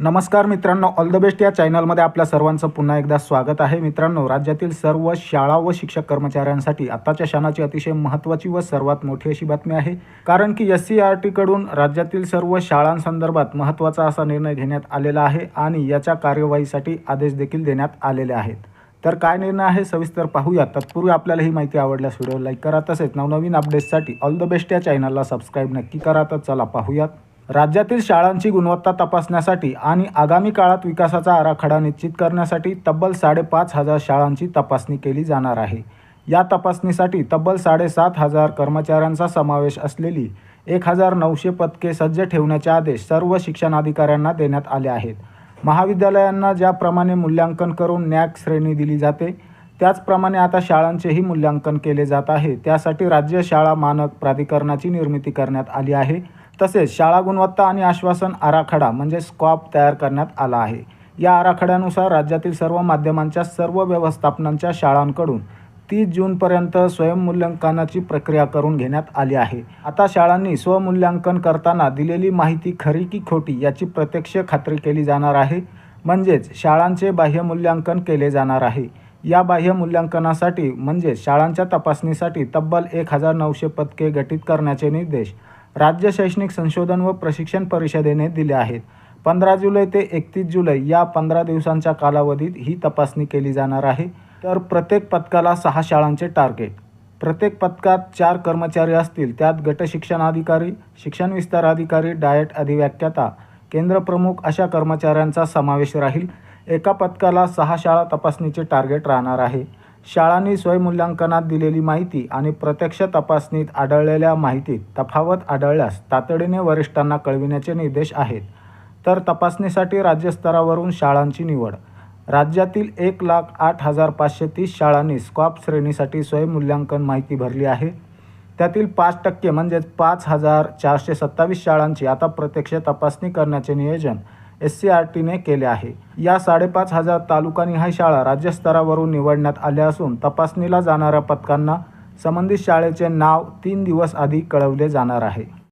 नमस्कार मित्रांनो all the best या चॅनलमध्ये आपल्या सर्वांचं पुन्हा एकदा स्वागत आहे. मित्रांनो राज्यातील सर्व शाळा व शिक्षक कर्मचाऱ्यांसाठी आताच्या क्षणाची अतिशय महत्त्वाची व सर्वात मोठी अशी बातमी आहे. कारण की एस सी आर टीकडून राज्यातील सर्व शाळांसंदर्भात महत्त्वाचा असा निर्णय घेण्यात आलेला आहे आणि याच्या कार्यवाहीसाठी आदेश देखील देण्यात आलेले आहेत. तर काय निर्णय आहे सविस्तर पाहूया तत्पूर्वी आपल्याला ही माहिती आवडल्यास व्हिडिओ लाईक करा. तसेच नवनवीन अपडेट्ससाठी ऑल द बेस्ट या चॅनलला सबस्क्राईब नक्की करा. तर चला पाहूयात. राज्यातील शाळांची गुणवत्ता तपासण्यासाठी आणि आगामी काळात विकासाचा आराखडा निश्चित करण्यासाठी तब्बल साडेपाच हजार शाळांची तपासणी केली जाणार आहे. या तपासणीसाठी तब्बल साडेसात हजार कर्मचाऱ्यांचा समावेश असलेली एक हजार नऊशे पदके सज्ज ठेवण्याचे आदेश सर्व शिक्षणाधिकाऱ्यांना देण्यात आले आहेत. महाविद्यालयांना ज्याप्रमाणे मूल्यांकन करून नॅक श्रेणी दिली जाते त्याचप्रमाणे आता शाळांचेही मूल्यांकन केले जात आहे. त्यासाठी राज्य शाळा मानक प्राधिकरणाची निर्मिती करण्यात आली आहे. तसेच शाळा गुणवत्ता आणि आश्वासन आराखडा म्हणजे स्कॉप तयार करण्यात आला आहे. या आराखड्यानुसार राज्यातील सर्व माध्यमांच्या सर्व व्यवस्थापनांच्या शाळांकडून तीस जूनपर्यंत स्वयंमूल्यांकनाची प्रक्रिया करून घेण्यात आली आहे. आता शाळांनी स्वमूल्यांकन करताना दिलेली माहिती खरी की खोटी याची प्रत्यक्ष खात्री केली जाणार आहे. म्हणजेच शाळांचे बाह्य मूल्यांकन केले जाणार आहे. या बाह्य मूल्यांकनासाठी म्हणजे शाळांच्या तपासणीसाठी तब्बल एक हजार नऊशे पदके गठीत करण्याचे निर्देश राज्य शैक्षणिक संशोधन व प्रशिक्षण परिषदेने दिले आहेत. पंधरा जुलै ते एकतीस जुलै या पंधरा दिवसांच्या कालावधीत ही तपासणी केली जाणार आहे. तर प्रत्येक पथकाला सहा शाळांचे टार्गेट. प्रत्येक पथकात चार कर्मचारी असतील त्यात गट शिक्षणाधिकारी शिक्षण विस्तार अधिकारी डायट अधिव्याख्याता केंद्रप्रमुख अशा कर्मचाऱ्यांचा समावेश राहील. एका पथकाला सहा शाळा तपासणीचे टार्गेट राहणार आहे. शाळांनी स्वयंमूल्यांकनात दिलेली माहिती आणि प्रत्यक्ष तपासणीत आढळलेल्या माहितीत तफावत आढळल्यास तातडीने वरिष्ठांना कळविण्याचे निर्देश आहेत. तर तपासणीसाठी राज्यस्तरावरून शाळांची निवड. राज्यातील एक लाख आठ हजार पाचशे तीस शाळांनी स्कॉप श्रेणीसाठी स्वयंमूल्यांकन माहिती भरली आहे. त्यातील पाच टक्के म्हणजेच पाच हजार चारशे सत्तावीस शाळांची आता प्रत्यक्ष तपासणी करण्याचे नियोजन एस सी आर टीने केले आहे. या साडेपाच हजार तालुकानिहाय शाळा राज्यस्तरावरून निवडण्यात आल्या असून तपासणीला जाणाऱ्या पथकांना संबंधित शाळेचे नाव तीन दिवस आधी कळवले जाणार आहे.